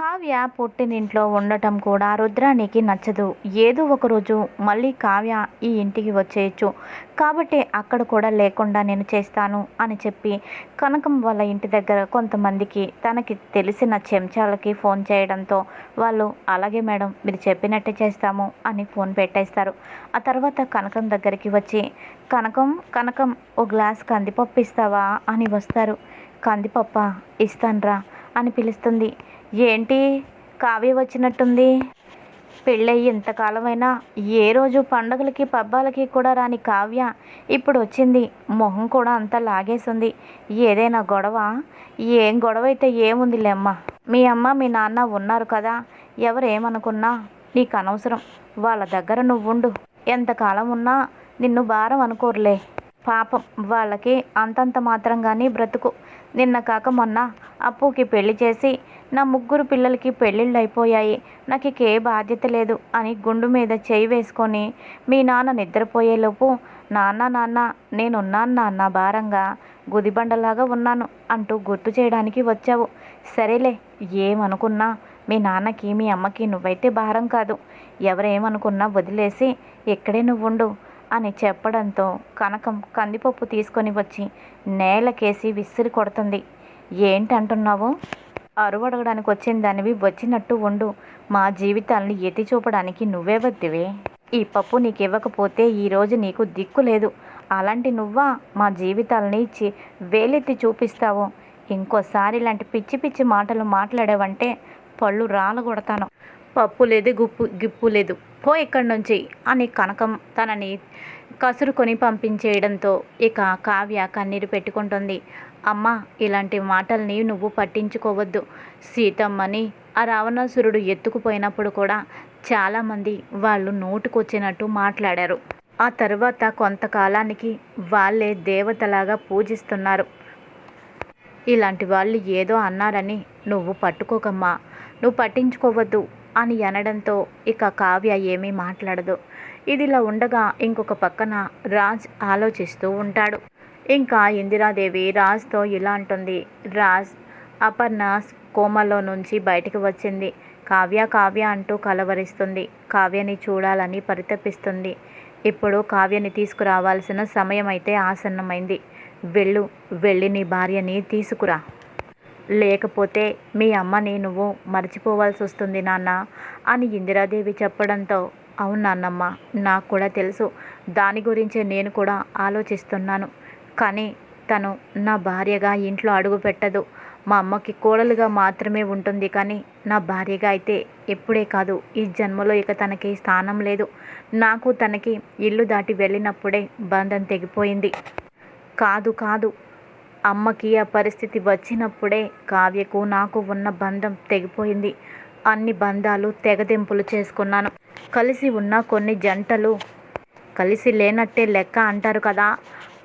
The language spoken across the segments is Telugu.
కావ్య పుట్టినింట్లో ఉండటం కూడా రుద్రానికి నచ్చదు. ఏదో ఒకరోజు మళ్ళీ కావ్య ఈ ఇంటికి వచ్చేయచ్చు. కాబట్టి అక్కడ కూడా లేకుండా నేను చేస్తాను అని చెప్పి కనకం వాళ్ళ ఇంటి దగ్గర కొంతమందికి తనకి తెలిసిన చెంచాలకి ఫోన్ చేయడంతో వాళ్ళు అలాగే మేడం మీరు చెప్పినట్టే చేస్తాము అని ఫోన్ పెట్టేస్తారు. ఆ తర్వాత కనకం దగ్గరికి వచ్చి కనకం కనకం ఓ గ్లాస్ కందిపప్పు ఇస్తావా? అని వస్తారు. కందిపప్ప? ఇస్తాన్రా. అని పిలుస్తుంది. ఏంటి? కావ్య వచ్చినట్టుంది. పెళ్ళయి ఇంతకాలమైనా ఏ రోజు పండగలకి పబ్బాలకి కూడా రాని కావ్య ఇప్పుడు వచ్చింది మొహం కూడా అంతా లాగేసింది. ఏదైనా గొడవ? ఏం గొడవ అయితే ఏముందిలే అమ్మ మీ అమ్మ మీ నాన్న ఉన్నారు కదా. ఎవరేమనుకున్నా నీకు అనవసరం వాళ్ళ దగ్గర నువ్వుండు. ఎంతకాలం ఉన్నా నిన్ను భారం అనుకోరులే. పాపం వాళ్ళకి అంతంత మాత్రంగానే బ్రతుకు. నిన్న కాక మొన్న అప్పుకి పెళ్ళి చేసి నా ముగ్గురు పిల్లలకి పెళ్ళిళ్ళు అయిపోయాయి నాకు ఇక ఏ బాధ్యత లేదు అని గుండు మీద చేయి వేసుకొని మీ నాన్న నిద్రపోయేలోపు నాన్న నాన్న నేనున్నాను నాన్న భారంగా గుదిబండలాగా ఉన్నాను అంటూ గుర్తు చేయడానికి వచ్చావు. సరేలే ఏమనుకున్నా? మీ నాన్నకి మీ అమ్మకి నువ్వైతే భారం కాదు. ఎవరేమనుకున్నా వదిలేసి ఇక్కడే నువ్వుండు. అని చెప్పడంతో కనకం కందిపప్పు తీసుకొని వచ్చి నేలకేసి విసిరి కొడుతుంది. ఏంటంటున్నావు? అరువడగడానికి వచ్చిన దానివి వచ్చినట్టు ఉండు. మా జీవితాల్ని ఎత్తి చూపడానికి నువ్వే వద్దివే. ఈ పప్పు నీకు ఇవ్వకపోతే ఈరోజు నీకు దిక్కు లేదు. అలాంటి నువ్వా మా జీవితాలని ఇచ్చి వేలెత్తి చూపిస్తావు? ఇంకోసారి ఇలాంటి పిచ్చి పిచ్చి మాటలు మాట్లాడావంటే పళ్ళు రాలగొడతాను. పప్పు లేదు గుప్పు గిప్పు లేదు. పో ఇక్కడి నుంచి అని కనకం తనని కసురుకొని పంపించేయడంతో ఇక కావ్య కన్నీరు పెట్టుకుంటుంది. అమ్మ ఇలాంటి మాటల్ని నువ్వు పట్టించుకోవద్దు. సీతమ్మని ఆ రావణాసురుడు ఎత్తుకుపోయినప్పుడు కూడా చాలామంది వాళ్ళు నోటుకొచ్చినట్టు మాట్లాడారు. ఆ తర్వాత కొంతకాలానికి వాళ్ళే దేవతలాగా పూజిస్తున్నారు. ఇలాంటి వాళ్ళు ఏదో అన్నారని నువ్వు పట్టుకోకమ్మా. నువ్వు పట్టించుకోవద్దు. అని అనడంతో ఇక కావ్య ఏమీ మాట్లాడదు. ఇదిలా ఉండగా ఇంకొక పక్కన రాజ్ ఆలోచిస్తూ ఉంటాడు. ఇంకా ఇందిరాదేవి రాజ్తో ఇలా అంటుంది. రాజ్ అపర్ణ కోమలో నుంచి బయటికి వచ్చింది. కావ్య కావ్య అంటూ కలవరిస్తుంది. కావ్యని చూడాలని పరితపిస్తుంది. ఇప్పుడు కావ్యని తీసుకురావాల్సిన సమయం అయితే ఆసన్నమైంది. వెళ్ళు వెళ్ళి నీ భార్యని తీసుకురా. లేకపోతే మీ అమ్మని నువ్వు మర్చిపోవాల్సి వస్తుంది నాన్న అని ఇందిరాదేవి చెప్పడంతో అవును నాన్నమ్మ నాకు కూడా తెలుసు. దాని గురించే నేను కూడా ఆలోచిస్తున్నాను. కానీ తను నా భార్యగా ఇంట్లో అడుగు పెట్టదు. మా అమ్మకి కోడలుగా మాత్రమే ఉంటుంది కానీ నా భార్యగా అయితే ఎప్పుడే కాదు. ఈ జన్మలో ఇక తనకి స్థానం లేదు. నాకు తనకి ఇల్లు దాటి వెళ్ళినప్పుడే బంధం తెగిపోయింది. కాదు కాదు. అమ్మకి ఆ పరిస్థితి వచ్చినప్పుడే కావ్యకు నాకు ఉన్న బంధం తెగిపోయింది. అన్ని బంధాలు తెగదెంపులు చేసుకున్నాను. కలిసి ఉన్న కొన్ని జంటలు కలిసి లేనట్టే లెక్క అంటారు కదా.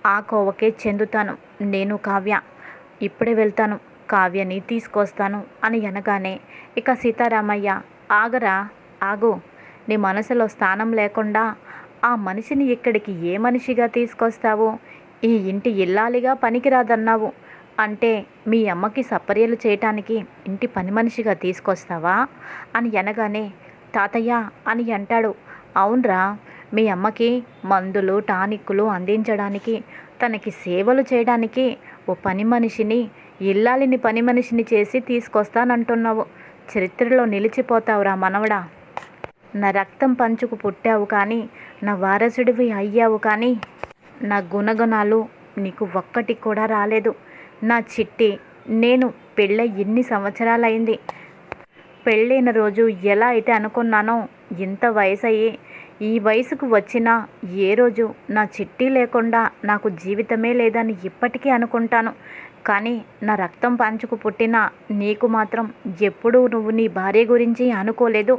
ఆ కోవకే చెందుతాను నేను కావ్య. ఇప్పుడే వెళ్తాను. కావ్యని తీసుకొస్తాను అని అనగానే ఇక సీతారామయ్య ఆగరా ఆగు. నీ మనసులో స్థానం లేకుండా ఆ మనిషిని ఇక్కడికి ఏ మనిషిగా తీసుకొస్తావు? ఈ ఇంటి ఇల్లాలిగా పనికిరాదన్నావు. అంటే మీ అమ్మకి సపర్యలు చేయటానికి ఇంటి పని మనిషిగా తీసుకొస్తావా? అని అనగానే తాతయ్య అని అంటాడు. అవునరా మీ అమ్మకి మందులు టానిక్కులు అందించడానికి తనకి సేవలు చేయడానికి ఓ పని మనిషిని ఇల్లాలిని పని మనిషిని చేసి తీసుకొస్తానంటున్నావు. చరిత్రలో నిలిచిపోతావురా మనవడా. నా రక్తం పంచుకు పుట్టావు కానీ నా వారసుడివి అయ్యావు కానీ నా గుణగుణాలు నీకు ఒక్కటి కూడా రాలేదు. నా చిట్టి నేను పెళ్ళ ఎన్ని సంవత్సరాలైంది? పెళ్ళైన రోజు ఎలా అయితే అనుకున్నానో ఇంత వయసు అయ్యి ఈ వయసుకు వచ్చిన ఏ రోజు నా చిట్టి లేకుండా నాకు జీవితమే లేదని ఇప్పటికీ అనుకుంటాను. కానీ నా రక్తం పంచుకు పుట్టిన నీకు మాత్రం ఎప్పుడూ నువ్వు నీ భార్య గురించి అనుకోలేదు.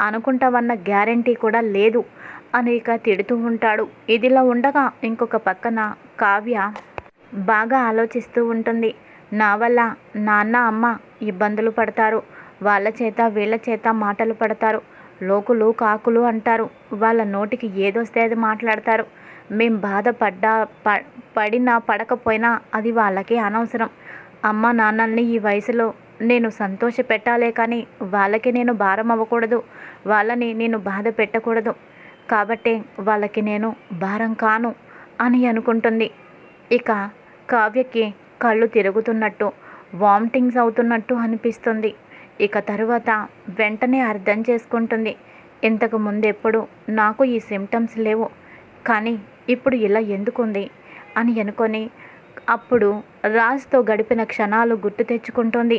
అనుకుంటావన్న గ్యారంటీ కూడా లేదు. అనేక తిడుతూ ఉంటాడు. ఇదిలా ఉండగా ఇంకొక పక్కన కావ్య బాగా ఆలోచిస్తూ ఉంటుంది. నా వల్ల నాన్న అమ్మ ఇబ్బందులు పడతారు. వాళ్ళ చేత వీళ్ళ చేత మాటలు పడతారు. లోకులు కాకులు అంటారు. వాళ్ళ నోటికి ఏదొస్తే అది మాట్లాడతారు. మేం బాధపడ్డా ప పడినా పడకపోయినా అది వాళ్ళకి అనవసరం. అమ్మ నాన్నల్ని ఈ వయసులో నేను సంతోష పెట్టాలే కానీ వాళ్ళకి నేను భారం అవ్వకూడదు. వాళ్ళని నేను బాధ పెట్టకూడదు. కాబట్టే వాళ్ళకి నేను భారం కాను అని అనుకుంటుంది. ఇక కావ్యకి కళ్ళు తిరుగుతున్నట్టు వామిటింగ్స్ అవుతున్నట్టు అనిపిస్తుంది. ఇక తరువాత వెంటనే అర్థం చేసుకుంటుంది. ఇంతకు ముందెప్పుడు నాకు ఈ సిమ్టమ్స్ లేవు కానీ ఇప్పుడు ఇలా ఎందుకుంది అని అనుకొని అప్పుడు రాజ్తో గడిపిన క్షణాలు గుర్తు తెచ్చుకుంటుంది.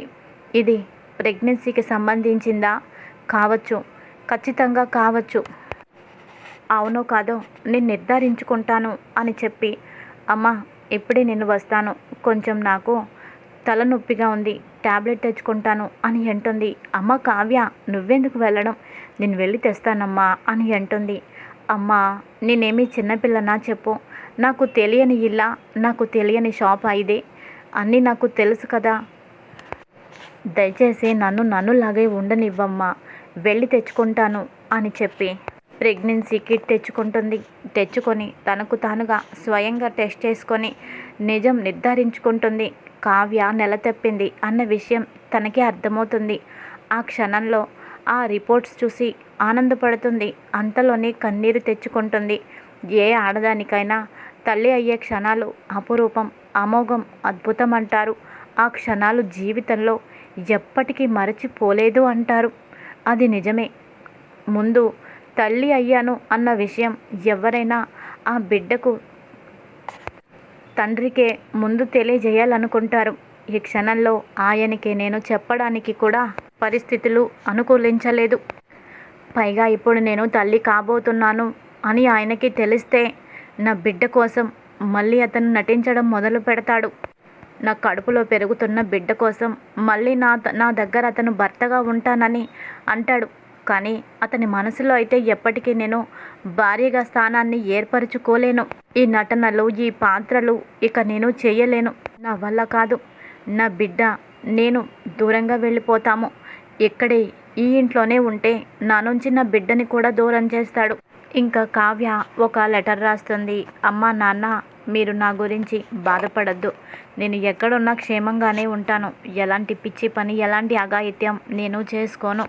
ఇది ప్రెగ్నెన్సీకి సంబంధించిందా? కావచ్చు. ఖచ్చితంగా కావచ్చు. అవునో కాదో నేను నిర్ధారించుకుంటాను అని చెప్పి అమ్మ ఇప్పుడే నేను వస్తాను. కొంచెం నాకు తలనొప్పిగా ఉంది. ట్యాబ్లెట్ తెచ్చుకుంటాను అని అంటుంది. అమ్మ కావ్య నువ్వెందుకు వెళ్ళడం? నేను వెళ్ళి తెస్తానమ్మా అని అంటుంది. అమ్మా నేనేమీ చిన్నపిల్లనా చెప్పు. నాకు తెలియని ఇల్లా నాకు తెలియని షాప్ ఇదే. అన్నీ నాకు తెలుసు కదా. దయచేసి నన్ను నన్నులాగే ఉండనివ్వమ్మా. వెళ్ళి తెచ్చుకుంటాను అని చెప్పి ప్రెగ్నెన్సీ కిట్ తెచ్చుకుంటుంది. తెచ్చుకొని తనకు తానుగా స్వయంగా టెస్ట్ చేసుకొని నిజం నిర్ధారించుకుంటుంది. కావ్య నెల తప్పింది అన్న విషయం తనకి అర్థమవుతుంది. ఆ క్షణంలో ఆ రిపోర్ట్స్ చూసి ఆనందపడుతుంది. అంతలోనే కన్నీరు తెచ్చుకుంటుంది. ఏ ఆడదానికైనా తల్లి అయ్యే క్షణాలు అపురూపం అమోఘం అద్భుతం అంటారు ఆ క్షణాలు జీవితంలో ఎప్పటికీ మరచిపోలేదు అంటారు. అది నిజమే. ముందు తల్లి అయ్యాను అన్న విషయం ఎవరైనా ఆ బిడ్డకు తండ్రికే ముందు తెలియజేయాలనుకుంటారు. ఈ క్షణంలో ఆయనకి నేను చెప్పడానికి కూడా పరిస్థితులు అనుకూలించలేదు. పైగా ఇప్పుడు నేను తల్లి కాబోతున్నాను అని ఆయనకి తెలిస్తే నా బిడ్డ కోసం మళ్ళీ అతను నటించడం మొదలు పెడతాడు. నా కడుపులో పెరుగుతున్న బిడ్డ కోసం మళ్ళీ నా నా దగ్గర అతను భర్తగా ఉంటానని అంటాడు. కానీ అతని మనసులో అయితే ఎప్పటికీ నేను భార్యగా స్థానాన్ని ఏర్పరచుకోలేను. ఈ నటనలు ఈ పాత్రలు ఇక నేను చేయలేను. నా వల్ల కాదు. నా బిడ్డ నేను దూరంగా వెళ్ళిపోతాము. ఇక్కడే ఈ ఇంట్లోనే ఉంటే నా నుంచి నా బిడ్డని కూడా దూరం చేస్తాడు. ఇంకా కావ్య ఒక లెటర్ రాస్తుంది. అమ్మ నాన్న మీరు నా గురించి బాధపడద్దు. నేను ఎక్కడున్నా క్షేమంగానే ఉంటాను. ఎలాంటి పిచ్చి పని ఎలాంటి అఘాయిత్యం నేను చేసుకోను.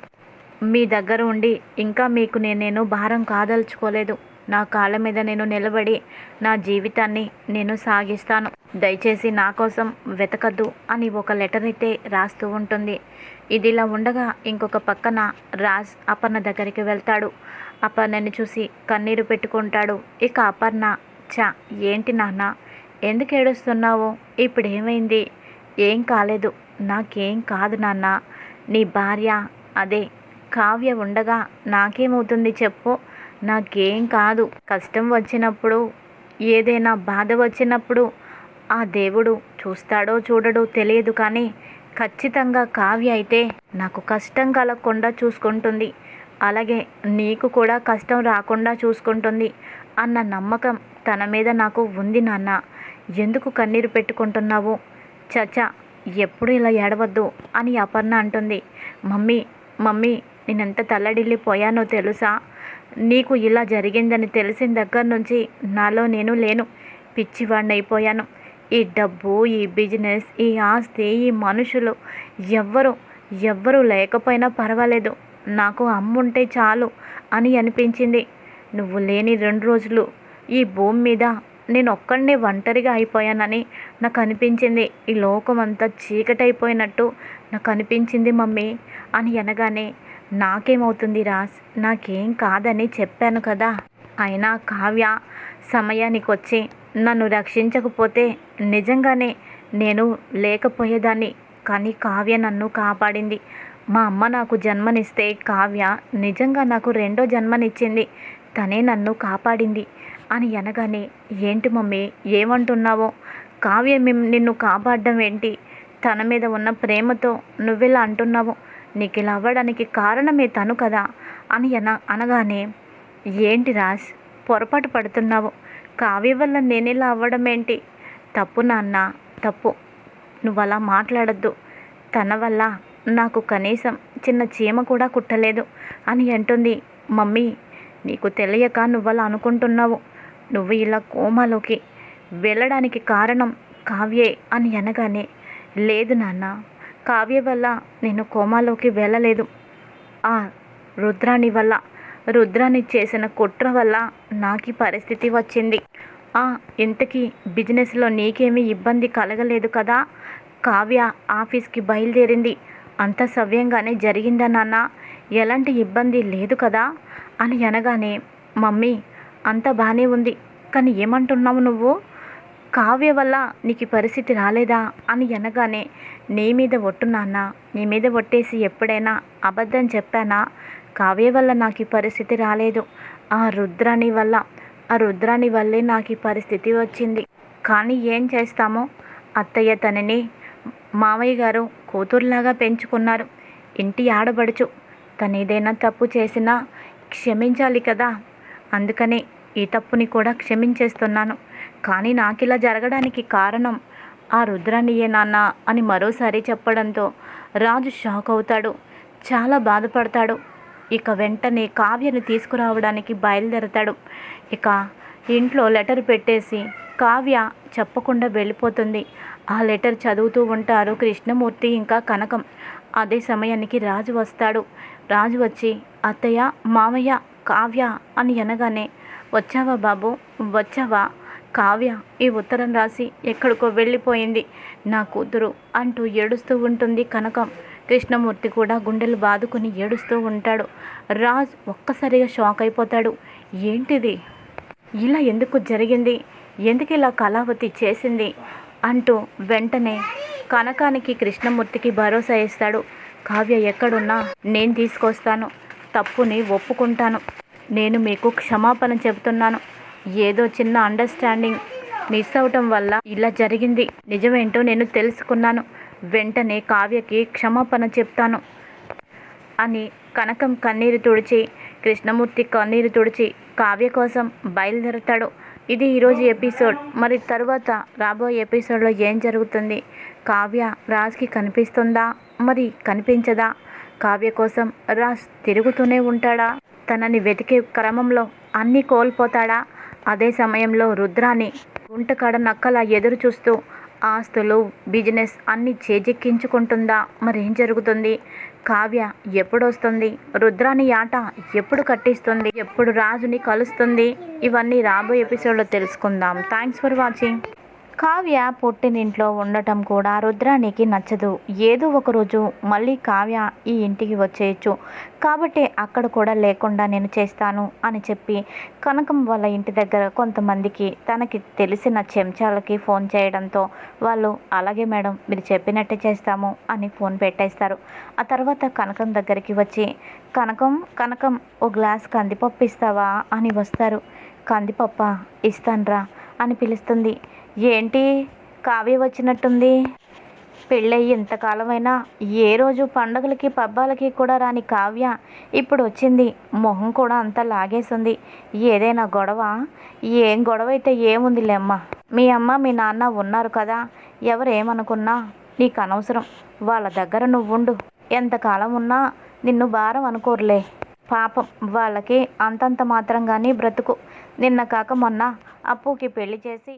మీ దగ్గర ఉండి ఇంకా మీకు నేను నేను భారం కాదలుచుకోలేదు. నా కాళ్ళ మీద నేను నిలబడి నా జీవితాన్ని నేను సాగిస్తాను. దయచేసి నా కోసం వెతకద్దు అని ఒక లెటర్ అయితే రాస్తూ ఉంటుంది. ఇదిలా ఉండగా ఇంకొక పక్కన రాజ్ అపర్ణ దగ్గరికి వెళ్తాడు. అపర్ణని చూసి కన్నీరు పెట్టుకుంటాడు. ఇక అపర్ణ చా ఏంటి నాన్న? ఎందుకు ఏడుస్తున్నావు? ఇప్పుడు ఏమైంది? ఏం కాలేదు. నాకేం కాదు నాన్న. నీ భార్య అదే కావ్య ఉండగా నాకేమవుతుంది చెప్పు. నాకేం కాదు. కష్టం వచ్చినప్పుడు ఏదైనా బాధ వచ్చినప్పుడు ఆ దేవుడు చూస్తాడో చూడడో తెలియదు కానీ ఖచ్చితంగా కావ్య అయితే నాకు కష్టం కలగకుండా చూసుకుంటుంది. అలాగే నీకు కూడా కష్టం రాకుండా చూసుకుంటుంది అన్న నమ్మకం తన మీద నాకు ఉంది నాన్న. ఎందుకు కన్నీరు పెట్టుకుంటున్నావు? చచ్చా ఎప్పుడు ఇలా ఏడవద్దు అని అపర్ణ అంటుంది. మమ్మీ మమ్మీ నేనెంత తల్లడిల్లిపోయానో తెలుసా? నీకు ఇలా జరిగిందని తెలిసిన దగ్గర నుంచి నాలో నేను లేను. పిచ్చివాడినైపోయాను ఈ డబ్బు ఈ బిజినెస్ ఈ ఆస్తి ఈ మనుషులు ఎవ్వరు ఎవ్వరు లేకపోయినా పర్వాలేదు. నాకు అమ్ముంటే చాలు అని అనిపించింది. నువ్వు లేని రెండు రోజులు ఈ భూమి మీద నేను ఒక్కడినే ఒంటరిగా అయిపోయానని నాకు అనిపించింది ఈ లోకం అంతా చీకటైపోయినట్టు నాకు అనిపించింది మమ్మీ అని అనగానే నాకేమవుతుంది రాస్ నాకేం కాదని చెప్పాను కదా. అయినా కావ్య సమయానికి వచ్చి నన్ను రక్షించకపోతే నిజంగానే నేను లేకపోయేదాన్ని. కానీ కావ్య నన్ను కాపాడింది. మా అమ్మ నాకు జన్మనిస్తే కావ్య నిజంగా నాకు రెండో జన్మనిచ్చింది. తనే నన్ను కాపాడింది. అని అనగానే ఏంటి మమ్మీ ఏమంటున్నావో? కావ్య నిన్ను కాపాడడం ఏంటి? తన మీద ఉన్న ప్రేమతో నువ్వెలా అంటున్నావు. నీకు ఇలా అవ్వడానికి కారణమే తను కదా అని అన అనగానే ఏంటి రాజ్ పొరపాటు పడుతున్నావు? కావ్య వల్ల నేను ఇలా అవ్వడం ఏంటి తప్పు నాన్న తప్పు. నువ్వు అలా మాట్లాడద్దు. తన వల్ల నాకు కనీసం చిన్న చీమ కూడా కుట్టలేదు అని అంటుంది. మమ్మీ నీకు తెలియక నువ్వలా అనుకుంటున్నావు. నువ్వు ఇలా కోమాలోకి వెళ్ళడానికి కారణం కావ్యే అని అనగానే లేదు నాన్న. కావ్య వల్ల నేను కోమాలోకి వెళ్ళలేదు. ఆ రుద్రాణి వల్ల రుద్రాణి చేసిన కుట్ర వల్ల నాకు ఈ పరిస్థితి వచ్చింది. ఆ ఇంతకీ బిజినెస్లో నీకేమీ ఇబ్బంది కలగలేదు కదా? కావ్య ఆఫీస్కి బయలుదేరింది. అంత సవ్యంగానే జరిగిందా నాన్న? ఎలాంటి ఇబ్బంది లేదు కదా? అని అనగానే మమ్మీ అంత బాగానే ఉంది. కానీ ఏమంటున్నావు నువ్వు? కావ్య వల్ల నీకు ఈ పరిస్థితి రాలేదా అని అనగానే నీ మీద ఒట్టు నాన్న నీ మీద ఒట్టేసి ఎప్పుడైనా అబద్ధం చెప్పానా? కావ్య వల్ల నాకు ఈ పరిస్థితి రాలేదు. ఆ రుద్రాణి వల్ల ఆ రుద్రాణి వల్లే నాకు ఈ పరిస్థితి వచ్చింది. కానీ ఏం చేస్తామో? అత్తయ్య తనని మామయ్య గారు కూతురులాగా పెంచుకున్నారు. ఇంటి ఆడబడుచు. తను ఏదైనా తప్పు చేసినా క్షమించాలి కదా. అందుకనే ఈ తప్పుని కూడా క్షమించేస్తున్నాను. కానీ నాకు ఇలా జరగడానికి కారణం ఆ రుద్రానియే నాన్న అని మరోసారి చెప్పడంతో రాజు షాక్ అవుతాడు. చాలా బాధపడతాడు. ఇక వెంటనే కావ్యను తీసుకురావడానికి బయలుదేరతాడు. ఇక ఇంట్లో లెటర్ పెట్టేసి కావ్య చెప్పకుండా వెళ్ళిపోతుంది. ఆ లెటర్ చదువుతూ ఉంటారు కృష్ణమూర్తి ఇంకా కనకం. అదే సమయానికి రాజు వస్తాడు. రాజు వచ్చి అత్తయ్య మామయ్య కావ్య అని అనగానే వచ్చావా బాబు? వచ్చావా? కావ్య ఈ ఉత్తరం రాసి ఎక్కడికో వెళ్ళిపోయింది. నా కూతురు అంటూ ఏడుస్తూ ఉంటుంది కనకం. కృష్ణమూర్తి కూడా గుండెలు బాదుకుని ఏడుస్తూ ఉంటాడు. రాజ్ ఒక్కసారిగా షాక్ అయిపోతాడు. ఏంటిది? ఇలా ఎందుకు జరిగింది? ఎందుకు ఇలా కళావతి చేసింది? అంటూ వెంటనే కనకానికి కృష్ణమూర్తికి భరోసా ఇస్తాడు. కావ్య ఎక్కడున్నా నేను తీసుకొస్తాను. తప్పుని ఒప్పుకుంటాను. నేను మీకు క్షమాపణ చెబుతున్నాను. ఏదో చిన్న అండర్స్టాండింగ్ మిస్ అవటం వల్ల ఇలా జరిగింది. నిజమేంటో నేను తెలుసుకున్నాను. వెంటనే కావ్యకి క్షమాపణ చెప్తాను అని కనకం కన్నీరు తుడిచి కృష్ణమూర్తి కన్నీరు తుడిచి కావ్య కోసం బయలుదేరతాడు. ఇది ఈరోజు ఎపిసోడ్. మరి తరువాత రాబోయే ఎపిసోడ్లో ఏం జరుగుతుంది? కావ్య రాజ్కి కనిపిస్తుందా? మరి కనిపించదా? కావ్య కోసం రాజ్ తిరుగుతూనే ఉంటాడా? తనని వెతికే క్రమంలో అన్నీ కోల్పోతాడా? అదే సమయంలో రుద్రాని గుంటకాడ నక్కలా ఎదురు చూస్తూ ఆస్తులు బిజినెస్ అన్నీ చేజెక్కించుకుంటుందా? మరేం జరుగుతుంది? కావ్య ఎప్పుడొస్తుంది? రుద్రాని ఆట ఎప్పుడు కట్టిస్తుంది? ఎప్పుడు రాజుని కలుస్తుంది? ఇవన్నీ రాబోయే ఎపిసోడ్లో తెలుసుకుందాం. Thanks for watching. కావ్య పుట్టినింట్లో ఉండటం కూడా రుద్రానికి నచ్చదు. ఏదో ఒకరోజు మళ్ళీ కావ్య ఈ ఇంటికి వచ్చేయచ్చు. కాబట్టి అక్కడ కూడా లేకుండా నేను చేస్తాను అని చెప్పి కనకం వాళ్ళ ఇంటి దగ్గర కొంతమందికి తనకి తెలిసిన చెంచాలకి ఫోన్ చేయడంతో వాళ్ళు అలాగే మేడం మీరు చెప్పినట్టే చేస్తాము అని ఫోన్ పెట్టేస్తారు. ఆ తర్వాత కనకం దగ్గరికి వచ్చి కనకం కనకం ఓ గ్లాస్ కందిపప్పు ఇస్తావా? అని వస్తారు. కందిపప్ప ఇస్తాన్రా అని పిలుస్తుంది. ఏంటి? కావ్య వచ్చినట్టుంది. పెళ్ళయి ఇంతకాలమైనా ఏ రోజు పండగలకి పబ్బాలకి కూడా రాని కావ్య ఇప్పుడు వచ్చింది మొహం కూడా అంతా లాగేసింది. ఏదైనా గొడవ? ఏం గొడవ అయితే ఏముందిలే అమ్మ మీ అమ్మ మీ నాన్న ఉన్నారు కదా. ఎవరేమనుకున్నా నీకు అనవసరం. వాళ్ళ దగ్గర నువ్వుండు. ఎంతకాలం ఉన్నా నిన్ను భారం అనుకోరులే. పాపం వాళ్ళకి అంతంత మాత్రంగానే బ్రతుకు. నిన్న కాక మొన్న అప్పుకి పెళ్ళి చేసి